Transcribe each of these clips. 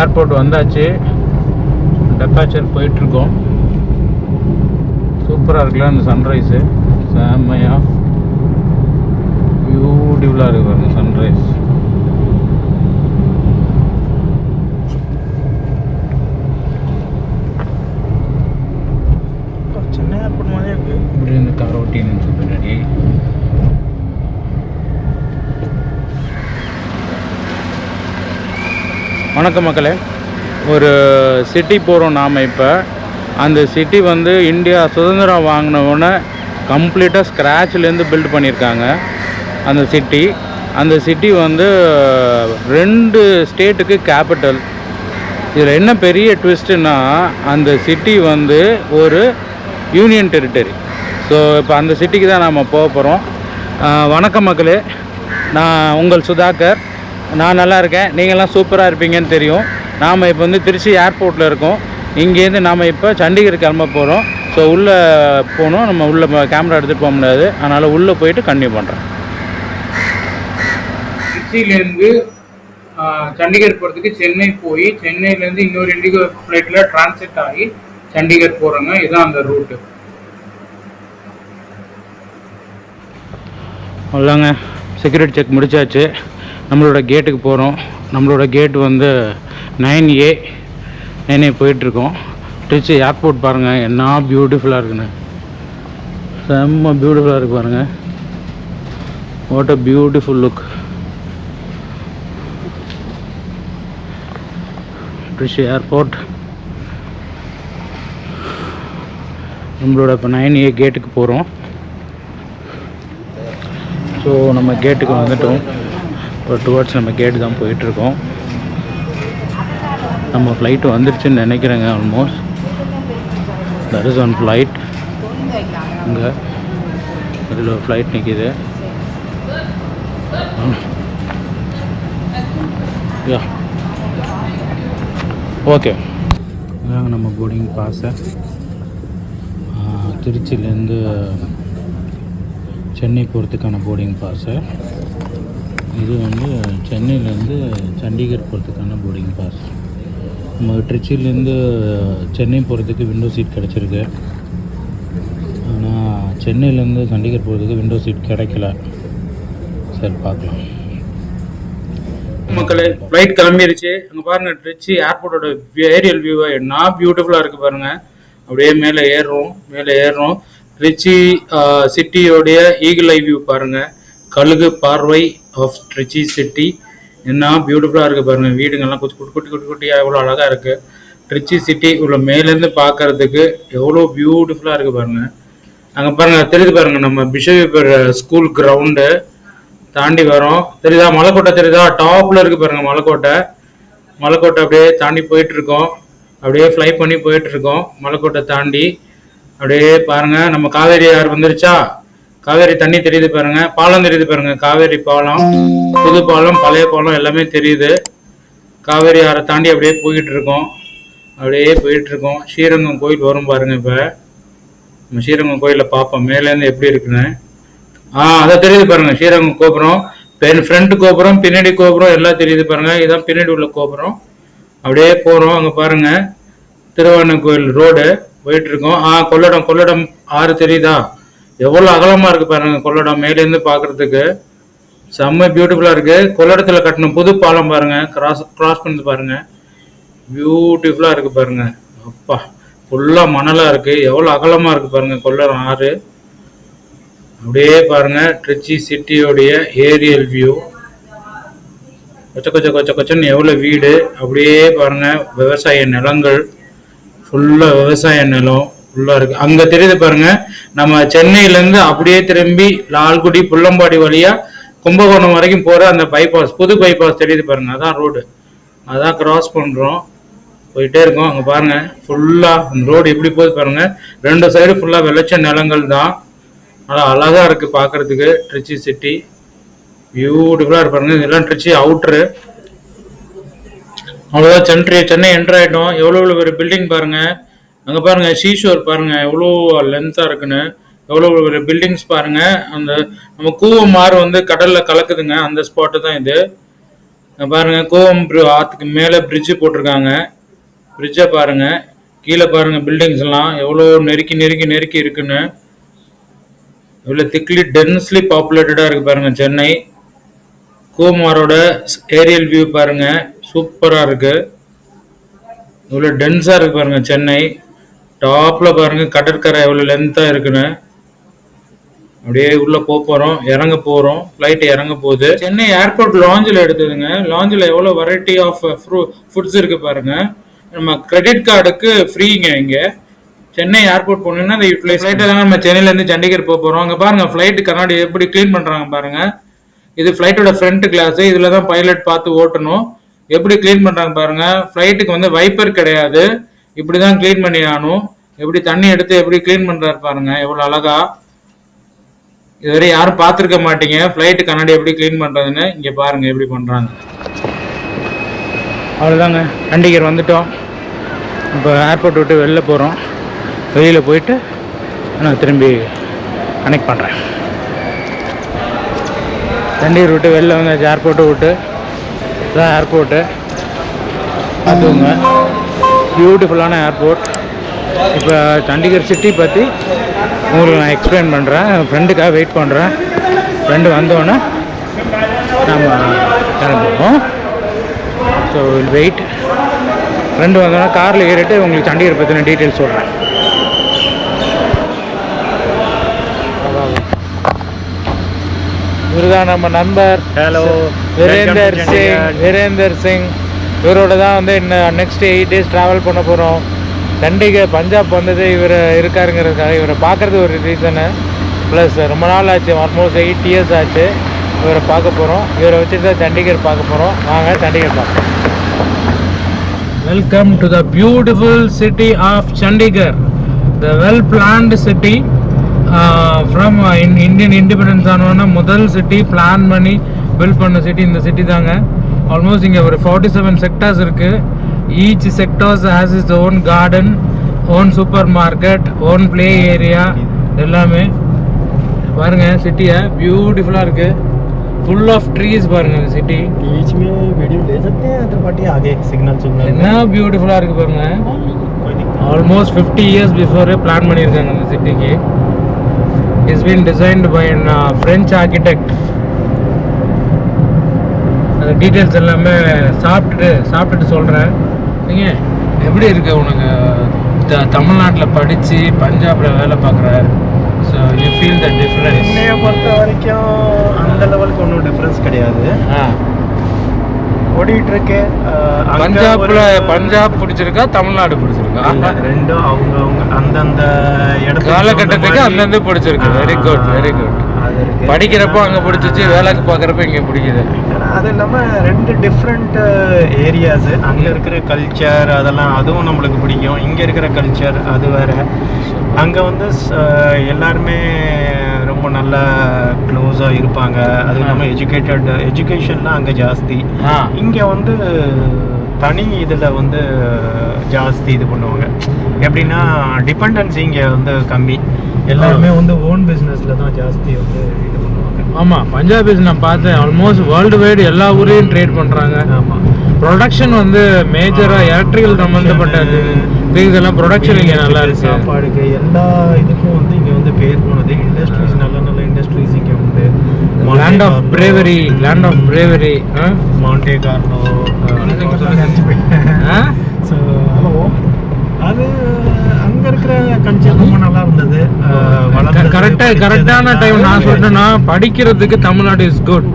Airport வந்தாச்சு. டெப்பாச்சர் போயிட்டுருக்கோம். சூப்பராக இருக்குல்ல அந்த சன்ரைஸு செம்மையாக பியூட்டிஃபுல்லாக இருக்கு பாருங்க சன்ரைஸ் சென்னை ஏர்போர்ட் மாதிரியே இருக்கு. இப்படி இந்த கார் ஓட்டி நின்று பின்னாடி வணக்கம் மக்களே. ஒரு சிட்டி போகிறோம் நாம் இப்போ. அந்த சிட்டி வந்து இந்தியா சுதந்திரம் வாங்கினவுடனே கம்ப்ளீட்டாக ஸ்க்ராட்ச்லேருந்து பில்ட் பண்ணியிருக்காங்க அந்த சிட்டி அந்த சிட்டி வந்து ரெண்டு ஸ்டேட்டுக்கு கேபிட்டல் இதில் என்ன பெரிய ட்விஸ்ட்டுன்னா அந்த சிட்டி வந்து ஒரு யூனியன் டெரிட்டரி ஸோ இப்போ அந்த சிட்டிக்கு தான் நாம் போக போகிறோம் வணக்கம் மக்களே. நான் உங்கள் சுதாகர். நான் நல்லா இருக்கேன். நீங்கள்லாம் சூப்பராக இருப்பீங்கன்னு தெரியும். நாம் இப்போ வந்து திருச்சி ஏர்போர்ட்டில் இருக்கோம். இங்கேருந்து நாம் இப்போ சண்டிகர் கிளம்ப போகிறோம் ஸோ உள்ளே போகணும் நம்ம உள்ளே கேமரா எடுத்துகிட்டு போக முடியாது. அதனால் உள்ளே போயிட்டு கண்டினியூ பண்ணுறேன் திருச்சியிலேருந்து சண்டிகர் போகிறதுக்கு சென்னை போய் சென்னையிலேருந்து இன்னொரு இண்டிகோ ஃப்ளைட்டில் டிரான்சிட் ஆகி சண்டிகர் போகிறோங்க இதுதான் அந்த ரூட்டு அவ்வளோங்க செக்யூரிட்டி செக் முடிச்சாச்சு. நம்மளோட கேட்டுக்கு போகிறோம் நம்மளோட கேட் வந்து நைன் ஏ நைன் ஏ போயிட்டுருக்கோம். திருச்சி ஏர்போர்ட் பாருங்கள் என்ன பியூட்டிஃபுல்லாக இருக்குன்னு. செம்ம பியூட்டிஃபுல்லாக இருக்கு பாருங்கள் what a beautiful look Trichy airport நம்மளோட இப்போ நைன் ஏ கேட்டுக்கு போகிறோம் ஸோ நம்ம கேட்டுக்கு வந்துட்டோம். இப்போ டுவர்ட்ஸ் நம்ம கேட்டு தான் போயிட்டுருக்கோம். நம்ம ஃப்ளைட்டு வந்துருச்சுன்னு நினைக்கிறேங்க almost that is one flight இங்கே அதில் ஒரு ஃப்ளைட் நிற்கிது யா ஓகே இதாங்க நம்ம போர்டிங் பாஸை திருச்சியிலேருந்து சென்னை போகிறதுக்கான போர்டிங் பாஸை இது வந்து சென்னையிலேருந்து சண்டிகர் போகிறதுக்கான போர்டிங் பாஸ் நம்ம திருச்சியிலேருந்து சென்னை போகிறதுக்கு விண்டோ சீட் கிடச்சிருக்கு. ஆனால் சென்னையிலேருந்து சண்டிகர் போகிறதுக்கு விண்டோ சீட் கிடைக்கல. சரி பார்க்கலாம். மக்களே ஃப்ளைட் கிளம்பிருச்சு. அங்கே பாருங்க ட்ரிச்சி ஏர்போர்ட்டோட ஏரியல் வியூவாக என்ன பியூட்டிஃபுல்லாக இருக்குது பாருங்கள் அப்படியே மேலே ஏறுறோம் மேலே ஏறுறோம். ட்ரிச்சி சிட்டியோடைய ஈகிள் ஐ வியூ பாருங்கள் கழுகு பார்வை ஆஃப் ட்ரிச்சி சிட்டி என்ன பியூட்டிஃபுல்லாக இருக்குது பாருங்கள் வீடுங்கள்லாம் குட்டி குட்டி குட்டி குட்டி குட்டியாக எவ்வளோ அழகாக இருக்குது ட்ரிச்சி சிட்டி உள்ள மேலேருந்து பார்க்கறதுக்கு எவ்வளோ பியூட்டிஃபுல்லாக இருக்குது பாருங்கள் அங்கே பாருங்கள் தெரியுது பாருங்கள் நம்ம பிஷப் ஸ்கூல் கிரவுண்டு தாண்டி வரோம். தெரியுதா? மலைக்கோட்டை தெரியுதா? டாப்பில் இருக்குது பாருங்கள் மலைக்கோட்டை. மலைக்கோட்டை அப்படியே தாண்டி போயிட்டுருக்கோம். அப்படியே ஃப்ளை பண்ணி போயிட்டுருக்கோம். மலைக்கோட்டை தாண்டி. அப்படியே பாருங்கள் நம்ம காவேரி ஆறு வந்துருச்சா? காவேரி தண்ணி தெரியுது பாருங்க. பாலம் தெரியுது பாருங்க. காவேரி பாலம் புது பாலம் பழைய பாலம் எல்லாமே தெரியுது. காவேரி ஆறை தாண்டி அப்படியே போயிட்டு இருக்கோம். அப்படியே போயிட்டு இருக்கோம். ஸ்ரீரங்கம் கோயில் வரும் பாருங்க இப்போ. நம்ம ஸ்ரீரங்கம் கோயிலில் பார்ப்போம். மேலேருந்து எப்படி இருக்குன்னு. ஆ அதான் தெரியுது பாருங்க. ஸ்ரீரங்கம் கோபுரம் பென் ஃப்ரண்ட் கோபுரம் பின்னாடி கோபுரம் எல்லாம் தெரியுது பாருங்க. இதான் பின்னாடி உள்ள கோபுரம். அப்படியே போறோம். அங்க பாருங்க. திருவாரண கோயில் ரோடு போயிட்டு இருக்கோம். ஆ கொள்ளடம் கொள்ளடம் ஆறு தெரியுதா? எவ்வளவு அகலமா இருக்கு பாருங்க கொள்ளடம். மேலேருந்து பாக்குறதுக்கு செம்ம பியூட்டிஃபுல்லா இருக்கு. கொள்ளடத்துல கட்டின புது பாலம் பாருங்க. கிராஸ் கிராஸ் பண்ணி பாருங்க. பியூட்டிஃபுல்லா இருக்கு பாருங்க. அப்பா ஃபுல்லா மணலா இருக்கு. எவ்வளவு அகலமா இருக்கு பாருங்க கொள்ளடம் ஆறு. அப்படியே பாருங்க. ட்ரிச்சி சிட்டியோடைய ஏரியல் வியூ கொச்ச கொச்ச கொச்ச கொச்சன்னு எவ்வளோ வீடு. அப்படியே பாருங்க. விவசாய நிலங்கள். ஃபுல்லாக விவசாய நிலம். ஃபுல்லாக இருக்கு. அங்கே தெரியுது பாருங்க நம்ம சென்னையிலேருந்து அப்படியே திரும்பி லால்குடி புள்ளம்பாடி வழியா கும்பகோணம் வரைக்கும் போகிற அந்த பைபாஸ் புது பைபாஸ் தெரியுது பாருங்க அதான் ரோடு அதான் கிராஸ் பண்ணுறோம் போயிட்டே இருக்கோம். அங்கே பாருங்க ஃபுல்லாக அந்த ரோடு எப்படி போகுது பாருங்க ரெண்டு சைடு ஃபுல்லாக விளைச்ச நிலங்கள் தான். நல்லா அழகா இருக்கு பார்க்குறதுக்கு ட்ரிச்சி சிட்டி. பியூட்டிஃபுல்லா இருப்பாருங்க இதெல்லாம் ட்ரிச்சி அவுட்ரு அவ்வளோதான் சென்ட்ரி சென்னை என்ட்ரு ஆயிட்டோம். எவ்வளோ எவ்வளோ ஒரு பில்டிங் பாருங்க. அங்கே பாருங்க சீஷோர் பாருங்க எவ்வளோ லென்த்தாக இருக்குன்னு எவ்வளோ ஒரு பில்டிங்ஸ் பாருங்க. அந்த நம்ம கூவம் மாறு வந்து கடல்ல கலக்குதுங்க அந்த ஸ்பாட்டு தான் இது. இங்க பாருங்க கூவம் ஆத்துக்கு மேலே பிரிட்ஜு போட்டிருக்காங்க. பிரிட்ஜை பாருங்க கீழே பாருங்க பில்டிங்ஸ் எல்லாம் எவ்வளோ நெருக்கி நெருக்கி நெருக்கி இருக்குன்னு. இவ்வளோ திக்லி டென்ஸ்லி பாப்புலேட்டடாக இருக்கு பாருங்க சென்னை. கூமாரோட ஏரியல் வியூ பாருங்க சூப்பராக இருக்கு. இவ்வளோ டென்ஸாக இருக்கு பாருங்க சென்னை. டாப்ல பாருங்க கடற்கரை எவ்வளோ லென்த்தாக இருக்குன்னு. அப்படியே உள்ள போக போறோம் இறங்க போறோம். ஃப்ளைட் இறங்க போகுது. சென்னை ஏர்போர்ட் லாஞ்சில் எடுத்ததுங்க. லாஞ்சில் எவ்வளோ வெரைட்டி ஆஃப் ஃபுட்ஸ் இருக்கு பாருங்க. நம்ம கிரெடிட் கார்டுக்கு ஃப்ரீங்க இங்க. சென்னை ஏர்போர்ட் போனீங்கன்னா அதை யூட்டிலைஸ் ஃப்ளைட்டை தாங்க நம்ம சென்னையிலேருந்து சண்டிகர் போக போகிறோம் அங்கே பாருங்க ஃப்ளைட் கண்ணாடி எப்படி க்ளீன் பண்ணுறாங்க பாருங்க. இது ஃப்ளைட்டோட ஃப்ரண்ட் கிளாஸ் இதில் தான் பைலட் பார்த்து ஓட்டணும். எப்படி க்ளீன் பண்ணுறாங்க பாருங்க. ஃப்ளைட்டுக்கு வந்து வைப்பர் கிடையாது. இப்படி தான் க்ளீன் பண்ணி ஆகணும். எப்படி தண்ணி எடுத்து எப்படி க்ளீன் பண்ணுறாரு பாருங்க எவ்வளோ அழகா. இதுவரை யாரும் பார்த்துருக்க மாட்டீங்க. ஃப்ளைட்டு கண்ணாடி எப்படி க்ளீன் பண்ணுறதுன்னு இங்கே பாருங்க எப்படி பண்ணுறாங்க அவ்வளோதாங்க சண்டிகர் வந்துட்டோம். இப்போ ஏர்போர்ட் விட்டு வெளில போகிறோம் வெளியில் போயிட்டு நான் திரும்பி கனெக்ட் பண்ணுறேன் சண்டிகர் விட்டு வெளில வந்தாச்சு ஏர்போர்ட்டை விட்டு. இதான் ஏர்போர்ட்டு பார்த்துக்கோங்க. பியூட்டிஃபுல்லான ஏர்போர்ட் இப்போ சண்டிகர் சிட்டி பற்றி உங்களுக்கு நான் எக்ஸ்பிளைன் பண்ணுறேன். ஃப்ரெண்டுக்காக வெயிட் பண்ணுறேன். ஃப்ரெண்டு வந்தோடனே நம்ம கிளம்புவோம். ஸோ வில் வெயிட் ஃப்ரெண்டு வந்தோடனே காரில் ஏறிட்டு உங்களுக்கு சண்டிகர் பற்றின டீட்டெயில்ஸ் சொல்கிறேன் இவருதான் நம்ம நண்பர். Hello. வீரேந்தர் சிங். வீரேந்தர் சிங். இவரோட தான் வந்து இன்னும் நெக்ஸ்ட் எயிட் டேஸ் ட்ராவல் பண்ண போகிறோம் சண்டிகர் பஞ்சாப் வந்தது இவர் இருக்காருங்கிறதுக்காக இவரை பார்க்குறது ஒரு ரீசனு ப்ளஸ் ரொம்ப நாள் ஆச்சு ஆல்மோஸ்ட் எயிட் இயர்ஸ் ஆச்சு இவரை பார்க்க போகிறோம் இவரை வச்சுட்டு தான் சண்டிகர் பார்க்க போகிறோம் வாங்க சண்டிகர் பார்ப்போம். Welcome to the beautiful city of Chandigarh the well planned city from Indian independence ஆனோன்னா முதல் சிட்டி பிளான் பண்ணி பில்ட் பண்ண சிட்டி இந்த சிட்டி தாங்க. ஆல்மோஸ்ட் இங்கே ஒரு ஃபார்ட்டி செவன் செக்டார்ஸ் இருக்குது each sectors has is own garden own supermarket own play area எல்லாமே பாருங்க சிட்டியை பியூட்டிஃபுல்லாக இருக்குது ஃபுல் ஆஃப் ட்ரீஸ் பாருங்க இந்த சிட்டி बीच में वीडियो ले सकते हैं त्रिपाठी आगे सिग्नल सिग्नल என்ன பியூட்டிஃபுல்லாக இருக்குது பாருங்க कोई दिक्कत almost fifty years before plan பண்ணியிருக்காங்க இந்த சிட்டிக்கு is been designed by an French architect அந்த டீட்டெயில்ஸ் எல்லாமே சாப்பிட்டுட்டு சாப்பிட்டுட்டு சொல்கிறேன் நீங்கள் எப்படி இருக்கு உனக்கு? த தமிழ்நாட்டில் படித்து பஞ்சாபில் வேலை பார்க்குற so you feel the difference என்னைய பொறுத்த வரைக்கும் அந்த லெவலுக்கு ஒன்றும் டிஃப்ரென்ஸ் கிடையாது. ஓடிட்டு இருக்கு பஞ்சாப்ல பஞ்சாப் பிடிச்சிருக்கா தமிழ்நாடு பிடிச்சிருக்கா? ரெண்டும் அவங்க அவங்க அந்தந்த இடத்துக்கு காலகட்டத்துக்கு அந்தந்த பிடிச்சிருக்கு. Very good very good. படிக்கிறப்போ அங்க பிடிச்சிச்சு வேலைக்கு பார்க்கறப்ப இங்க பிடிக்குது. அது இல்லாம ரெண்டு டிஃப்ரெண்ட் ஏரியாஸ் அங்க இருக்கிற கல்ச்சர் அதெல்லாம் அதுவும் நம்மளுக்கு பிடிக்கும். இங்க இருக்கிற கல்ச்சர் அது வேற. அங்க வந்து எல்லாருமே ரொம்ப நல்லா க்ளோஸா இருப்பாங்க. அது இல்லாம எஜுகேட்டட் எஜுகேஷன்லாம் அங்க ஜாஸ்தி. இங்க வந்து தனி இதுல வந்து ஜாஸ்தி இது பண்ணுவாங்க. எப்படின்னா டிபெண்டன்சி இங்க வந்து கம்மி. எல்லாருமே வந்து ஓன் பிசினஸ்ல தான் ஜாஸ்தி வந்து இது பண்ணுவாங்க ஆமா பஞ்சாபிஸ் நான் பார்த்தேன் ஆல்மோஸ்ட் வேர்ல்டு வைடு எல்லா ஊரையும் ட்ரேட் பண்றாங்க. ஆமா. ப்ரொடக்ஷன் வந்து மேஜரா எலக்ட்ரிக்கல் சம்பந்தப்பட்ட திங்ஸ் எல்லாம் ப்ரொடக்ஷன் இங்க நல்லா இருக்கு. சாப்பாடுக்கு எல்லா இதுக்கும் வந்து இங்க வந்து பேர் போனது இண்டஸ்ட்ரீஸ் நல்ல நல்ல இண்டஸ்ட்ரீஸ் இங்க வந்து land of bravery land of bravery Monte Carlo so அது அங்க இருக்கிற கல்ச்சர் ரொம்ப நல்லா இருந்தது. அஹ், வளர்ந்தது, கரெக்டா படிச்சது கரெக்டான டைம் நான். சொல்றேன்னா படிக்கிறதுக்கு தமிழ்நாடு இஸ் குட்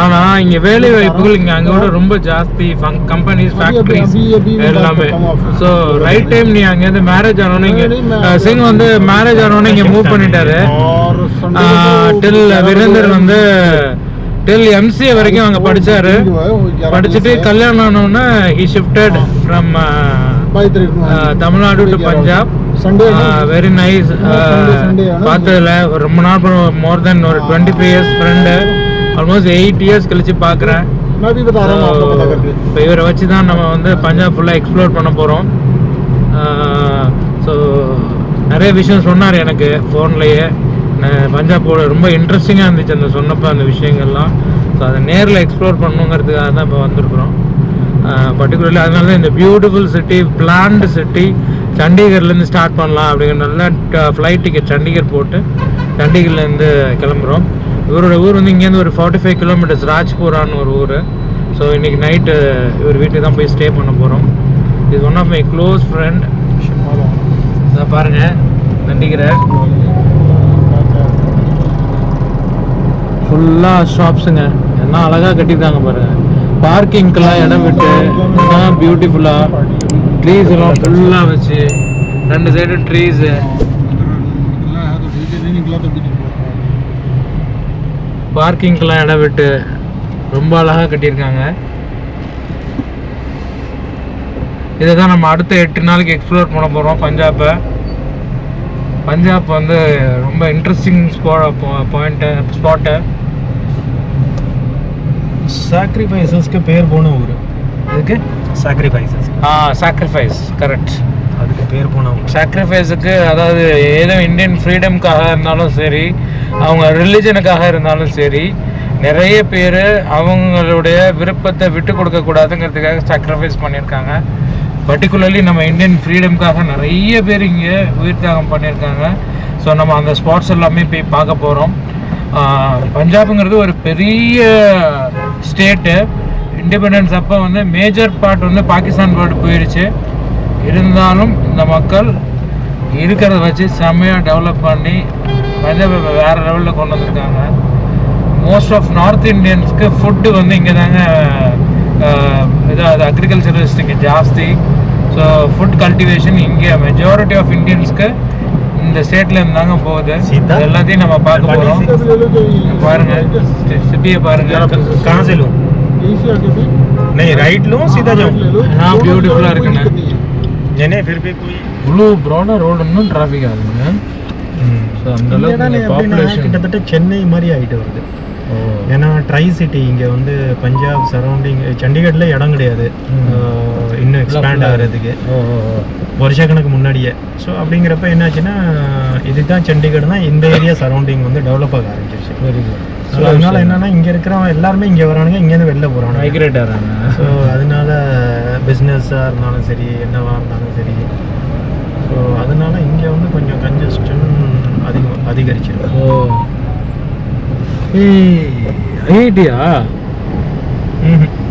ஆனா இங்க வேலை வாய்ப்புகள் இங்க அங்க விட ரொம்ப ஜாஸ்தி கம்பெனிஸ் ஃபேக்டரிஸ் எல்லாமே. ஸோ ரைட் டைம் நீ அங்க இருந்து மேரேஜ் ஆனோன்னு இங்க சிங் வந்து மேரேஜ் ஆனோன்னு இங்க மூவ் பண்ணிட்டாரு. டில் வீரேந்தர் வந்து டில் எம்சிஏ வரைக்கும் அங்க படிச்சாரு. படிச்சுட்டு கல்யாணம் ஆனோன்னு he shifted from Tamil Nadu to Punjab very nice பார்த்ததுல ஒரு ரொம்ப நாள் மோர் தென் ஒரு twenty five years friend almost eight years கழிச்சு பார்க்குறேன். இப்போ இவரை வச்சு தான் நம்ம வந்து பஞ்சாப் ஃபுல்லாக எக்ஸ்ப்ளோர் பண்ண போகிறோம் ஸோ நிறைய விஷயம் சொன்னார் எனக்கு ஃபோன்லேயே பஞ்சாப்போட ரொம்ப இன்ட்ரெஸ்டிங்காக இருந்துச்சு அந்த சொன்னப்போ அந்த விஷயங்கள்லாம். ஸோ அதை நேரில் எக்ஸ்ப்ளோர் பண்ணணுங்கிறதுக்காக தான் இப்போ வந்திருக்கிறோம். பர்டிகுலர்லி அதனால தான் இந்த பியூட்டிஃபுல் சிட்டி பிளான்டு சிட்டி சண்டிகர்லேருந்து ஸ்டார்ட் பண்ணலாம் அப்படிங்கிற நல்ல ஃப்ளைட் டிக்கெட் சண்டிகர் போட்டு சண்டிகர்லேருந்து கிளம்புறோம். இவரோட ஊர் வந்து இங்கேருந்து ஒரு ஃபார்ட்டி ஃபைவ் கிலோமீட்டர்ஸ் ராஜ்பூரான்னு ஒரு ஊர். ஸோ இன்னைக்கு நைட்டு இவர் வீட்டுக்கு தான் போய் ஸ்டே பண்ண போகிறோம் இது one of my close friend இதை பாருங்கள் நண்டிகரை ஃபுல்லாக ஷாப்ஸுங்க என்ன அழகாக கட்டியிருக்காங்க பாருங்கள் பார்க்கிங்க்கெல்லாம் இடம் விட்டு என்ன பியூட்டிஃபுல்லாக ட்ரீஸ் எல்லாம் ஃபுல்லாக வச்சு ரெண்டு சைடு ட்ரீஸு பார்க்கிங்க்கெல்லாம் இடம் விட்டு ரொம்ப அழகாக கட்டியிருக்காங்க. இதை தான் நம்ம அடுத்த எட்டு நாளைக்கு எக்ஸ்ப்ளோர் பண்ண போகிறோம் பஞ்சாபை பஞ்சாப் வந்து ரொம்ப இன்ட்ரெஸ்டிங் ஸ்பா பாயிண்ட்டு ஸ்பாட்டு சாக்ரிஃபைசஸ்க்கு பேர் போன ஊர். இதுக்கு சாக்ரிஃபைசஸ் ஆ சாக்ரிஃபைஸ் கரெக்ட் அதுக்கு பேர் போன ஊர் சாக்ரிஃபைஸுக்கு அதாவது ஏதோ இந்தியன் ஃப்ரீடம்காக இருந்தாலும் சரி அவங்க ரிலிஜனுக்காக இருந்தாலும் சரி நிறைய பேர் அவங்களுடைய விருப்பத்தை விட்டு கொடுக்க கூடாதுங்கிறதுக்காக சாக்ரிஃபைஸ் பண்ணியிருக்காங்க. பர்டிகுலர்லி நம்ம இந்தியன் ஃப்ரீடம்காக நிறைய பேர் இங்கே உயிர் தியாகம் பண்ணியிருக்காங்க. ஸோ நம்ம அந்த ஸ்பாட்ஸ் எல்லாமே போய் பார்க்க போகிறோம் பஞ்சாபுங்கிறது ஒரு பெரிய ஸ்டேட்டு இண்டிபெண்டன்ஸ் அப்போ வந்து மேஜர் பார்ட் வந்து பாகிஸ்தான் போர்டு போயிடுச்சு இருந்தாலும் இந்த மக்கள் இருக்கிறத வச்சு செம்மையாக டெவலப் பண்ணி பஞ்சாபை வேறு லெவலில் கொண்டு வந்திருக்காங்க. மோஸ்ட் ஆஃப் நார்த் இந்தியன்ஸ்க்கு ஃபுட்டு வந்து இங்கே தாங்க இதாக அது அக்ரிகல்ச்சரலிஸ்ட் இங்கே ஜாஸ்தி. ஸோ ஃபுட் கல்டிவேஷன் இங்கே மெஜாரிட்டி ஆஃப் இந்தியன்ஸ்க்கு இந்த ஸ்டேட்ல இருந்தாங்க போகுது. எல்லாத்தையும் நம்ம பார்க்க போகிறோம் பாருங்க. சிட்டியை பாருங்க. नहीं राइट लूँ सीधा जाऊँ நான் பியூட்டிஃபுல்லாக இருக்குண்ணே नहीं नहीं फिर भी कोई இவ்வளோ ப்ராடாக ரோடு இன்னும் டிராஃபிக் ஆகுதுங்க ஸோ அந்த அளவுக்கு பாப்புலேஷன் கிட்டத்தட்ட சென்னை மாதிரி ஆயிட்டு வருது ஏன்னா ட்ரை சிட்டி இங்கே வந்து பஞ்சாப் சரௌண்டிங் சண்டிகரில் இடம் கிடையாது ம். அஹ், இன்னும் எக்ஸ்பேண்ட் full-ஆ ஆகிறதுக்கு ஓ ஓ, ஓ. வருஷக்கணக்கு முன்னாடியே ஸோ அப்படிங்கிறப்ப என்னாச்சுன்னா இதுதான் சண்டிகர் தான் இந்த ஏரியா சரௌண்டிங் வந்து டெவலப் ஆக ஆரம்பிச்சிருச்சு வெரி குட் ஸோ அதனால என்னன்னா இங்கே இருக்கிறவங்க எல்லாருமே இங்கே வரானுங்க இங்கேருந்து வெளில போகிறானுங்க மைக்ரேட் ஆகிறாங்க ஸோ அதனால பிஸ்னஸாக இருந்தாலும் சரி என்னவா இருந்தாலும் சரி. ஸோ அதனால இங்கே வந்து கொஞ்சம் கன்ஜஸ்டன் அதிகம் அதிகரிச்சிருக்கு. ஓ. ஐஐடியா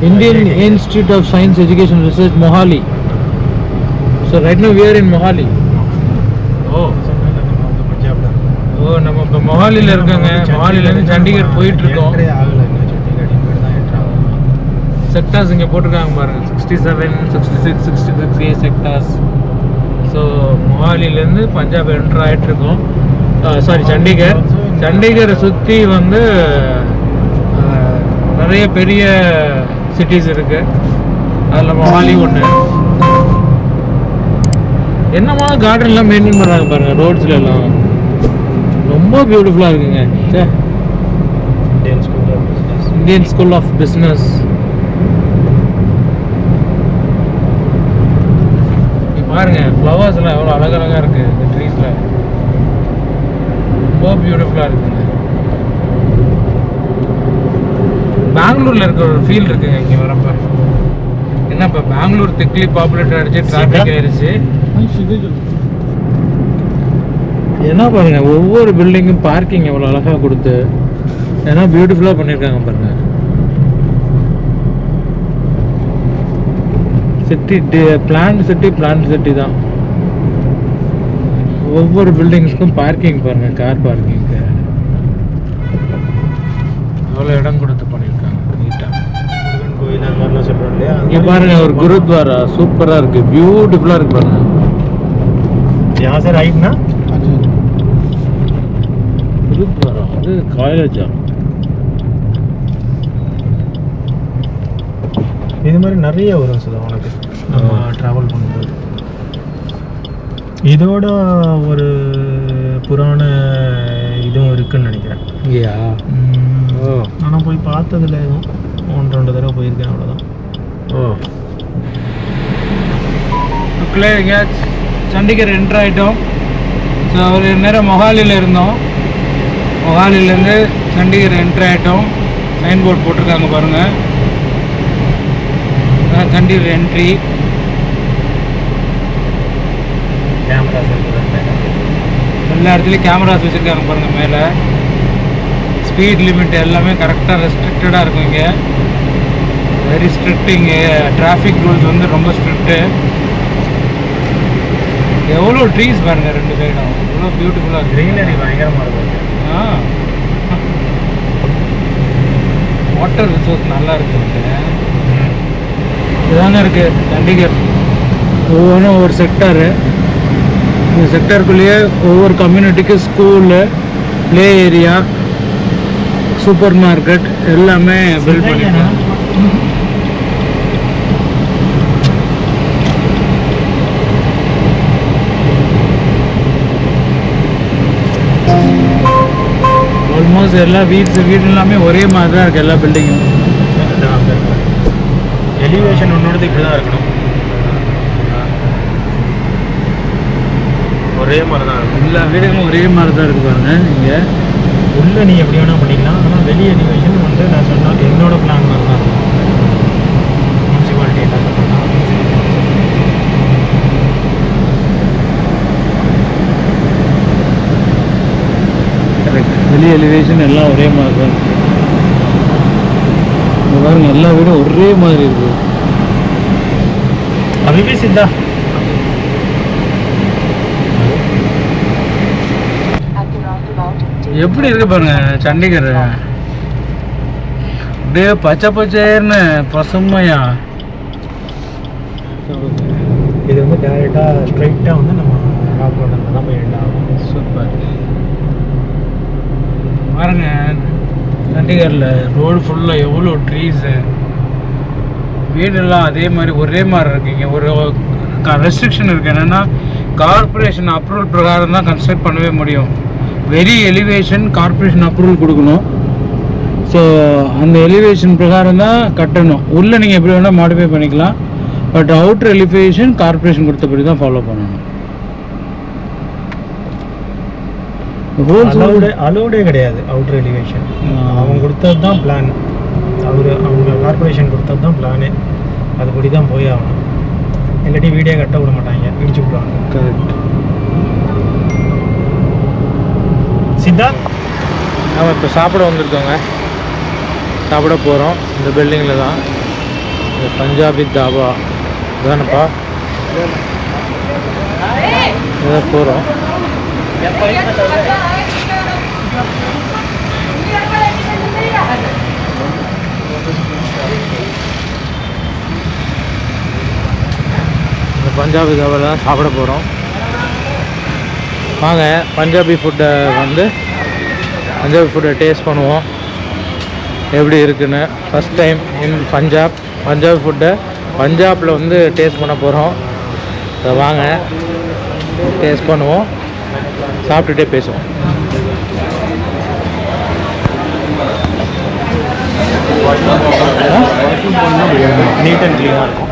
Indian Institute of Science Education Research Mohali. So right now we are in Mohali. ஓ பஞ்சாப்ல ஓ நம்ம இப்போ மொஹாலியில் இருக்காங்க. மொஹாலிலேருந்து சண்டிகர் போயிட்டு இருக்கோம். Entry ஆகல? இன்னும் சண்டிகர் இனிமேல் தான் enter ஆகும். செக்டார்ஸ் இங்கே போட்டிருக்காங்க பாருங்க. Sixty seven sixty six sixty six A sectors so மொஹாலிலேருந்து Punjab entry ஆகிட்டு இருக்கோம். சாரி சண்டிகர். சண்டிகரை சுற்றி வந்து நிறைய பெரிய சிட்டிஸ் இருக்கு. அதில் மொஹாலி ஒன்று என்னமா கார்டன்லாம் மெயின்டைன் பண்ணுறாங்க பாருங்க ரோட்ஸ்ல எல்லாம். ரொம்ப பியூட்டிஃபுல்லாக இருக்குங்க. இந்தியன் ஸ்கூல் ஆஃப் பிஸ்னஸ் பாருங்க ஃப்ளவர்ஸ் எல்லாம் எவ்வளோ அழகழகா இருக்கு இந்த ட்ரீஸ்ல ரொம்ப பியூட்டிஃபுல்லா இருக்குங்க. பெங்களூர்ல இருக்க ஒரு ஃபீல் இருக்குங்க இங்க வரப்ப. என்ன இப்போ பெங்களூர் திக்லி பாப்புலேட் ஆயிடுச்சு டிராஃபிக் ஆயிடுச்சு. என்ன பாருங்க ஒவ்வொரு பில்டிங்கும் பார்க்கிங் எவ்வளோ அழகா கொடுத்து ஏன்னா பியூட்டிஃபுல்லாக பண்ணியிருக்காங்க பாருங்க city plan city plan city தான் ஒவ்வொரு பில்டிங்ஸ்க்கும் பார்க்கிங் பாருங்க கார் பார்க்கிங்க்கு எவ்வளோ இடம் கொடுத்து பண்ணியிருக்காங்க நீட்டாக முருகன் கோயில் அந்த மாதிரிலாம் சொல்றோம் இல்லையா அந்த இங்கே மாதிரி பாருங்க ஒரு குருத்வாரா சூப்பராக இருக்கு பியூட்டிஃபுல்லாக இருக்கு பாருங்க यहाँ से राइट ना அது காலேஜா இது மாதிரி நிறைய வரும் சுதா உனக்கு. நம்ம ட்ராவல் பண்ணும்போது. இதோட ஒரு புராண இதுவும் இருக்குன்னு நினைக்கிறேன். ஓ. ஆனால் போய் பார்த்ததுல எதுவும். ஒன்று ரெண்டு தடவை போயிருக்கேன் அவ்வளோதான் ஓ. எங்கேயாச்சும் சண்டிகர் என்ட்ரு ஆகிட்டோம் ஸோ ஒரு நேரம் மொஹாலியில் இருந்தோம். மொஹாலிலேருந்து சண்டிகர் என்ட்ரு ஆகிட்டோம் சைன் போர்டு போட்டிருக்காங்க பாருங்க. அதான் கண்டியில் என்ட்ரி எல்லா இடத்துலையும் கேமராஸ் வச்சுருக்காங்க பாருங்க மேலே. ஸ்பீட் லிமிட் எல்லாமே கரெக்டாக ரெஸ்ட்ரிக்டடாக இருக்கும் இங்கே. வெரி ஸ்ட்ரிக்ட் இங்கே. டிராஃபிக் ரூல்ஸ் வந்து ரொம்ப ஸ்ட்ரிக்ட்டு எவ்வளோ ட்ரீஸ் பாருங்க ரெண்டு சைடும் எவ்வளோ பியூட்டிஃபுல்லாக க்ரீனரி பயங்கரமாக இருக்கும். ஆ. வாட்டர் ரிசோர்ஸ் நல்லா இருக்கு இதுதாங்க இருக்கு சண்டிகர் ஒவ்வொன்றும் ஒவ்வொரு செக்டரு இந்த செக்டருக்குள்ளேயே ஒவ்வொரு கம்யூனிட்டிக்கு school play area super market எல்லாமே பில்ட் பண்ணிருக்காங்க. ஆல்மோஸ்ட் எல்லா வீட்ஸ் வீடு எல்லாமே ஒரே மாதிரி தான் இருக்கு எல்லா பில்டிங்கும் எலிவேஷன் ஒன்னோடது இப்படி தான் இருக்கணும். ஒரே மாதிரி தான் இருக்கும் எல்லா வீடுகளும் ஒரே மாதிரி தான் இருக்கு பாருங்க இங்கே. உள்ள நீ எப்படி வேணா பண்ணிக்கலாம். ஆனால் வெளி எலிவேஷன் வந்து நான் சொன்ன என்னோட பிளான் தான் இருக்கும் முனிசிபாலிட்டி என்ன சொல்கிறேன்னா கரெக்ட் வெளி எலிவேஷன் எல்லாம் ஒரே மாதிரி தான் இருக்குது பாருங்க எல்லா வீடும் ஒரே மாதிரி இருக்குது அபிபி சித்தா. எப்படி இருக்கு பாருங்க சண்டிகர்? அப்படியே பச்சை பச்சைன்னு பசுமையா. இது வந்து டேரெக்டாக ஸ்ட்ரைட்டாக வந்து நம்ம ராக் ரோட்டில் தான் போய் எண்ட் ஆகும் சூப்பர். பாருங்க. சண்டிகரில் ரோடு ஃபுல்லாக எவ்வளோ ட்ரீஸு வீடெல்லாம் அதே மாதிரி ஒரே மாதிரி இருக்குங்க. ஒரு ரெஸ்ட்ரிக்ஷன் இருக்குது என்னென்னா கார்பரேஷன் அப்ரூவல் பிரகாரம் தான் கன்ஸ்ட்ரக்ட் பண்ணவே முடியும். வெரி எலிவேஷன் கார்பரேஷன் அப்ரூவல் கொடுக்கணும். ஸோ அந்த எலிவேஷன் பிரகாரம் தான் கட்டணும். உள்ளே நீங்கள் எப்படி வேணால் மாடிஃபை பண்ணிக்கலாம். பட் அவுட்டர் எலிவேஷன் கார்பரேஷன் கொடுத்தபடி தான் ஃபாலோ பண்ணணும். அலௌடு அலௌடே கிடையாது அவுட்டர் எலிவேஷன் அவங்க கொடுத்தது தான் பிளான் அவர் அவங்க கார்பரேஷன் கொடுத்தது தான் பிளானே அதுபடி தான் போய் ஆகணும். இல்லாட்டி வீடியோ கட்ட விட மாட்டாங்க இடிச்சு விட்ருவாங்க கரெக்ட் சித்தார்த் நம்ம இப்போ சாப்பிட வந்திருக்கோங்க. சாப்பிட போகிறோம் இந்த பில்டிங்கில் தான். இந்த பஞ்சாபி தாபா தானப்பா இதான் போகிறோம் பஞ்சாபி கவலை தான் சாப்பிட போகிறோம் வாங்க பஞ்சாபி ஃபுட்டை வந்து பஞ்சாபி ஃபுட்டை டேஸ்ட் பண்ணுவோம். எப்படி இருக்குன்னு. First time in Punjab. Punjabi ஃபுட்டை பஞ்சாபில் வந்து டேஸ்ட் பண்ண போகிறோம் அதை வாங்க டேஸ்ட் பண்ணுவோம். சாப்பிட்டுட்டே பேசுவோம். நீட் அண்ட் க்ளீனாக இருக்கும்.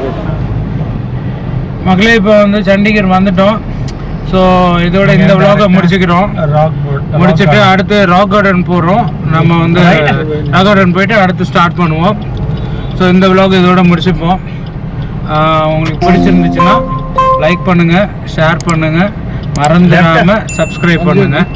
மக்களே இப்போ வந்து சண்டிகர் வந்துட்டோம். ஸோ இதோட இந்த vlog-அ முடிச்சுக்கிறோம். முடிச்சுட்டு அடுத்து ராக் கார்டன் போகிறோம் நம்ம வந்து ராக் கார்டன் போயிட்டு அடுத்து ஸ்டார்ட் பண்ணுவோம். ஸோ இந்த vlog இதோட முடிச்சுப்போம். உங்களுக்கு பிடிச்சிருந்துச்சுன்னா லைக் பண்ணுங்கள் ஷேர் பண்ணுங்கள் மறந்துடாமல் சப்ஸ்கிரைப் பண்ணுங்கள்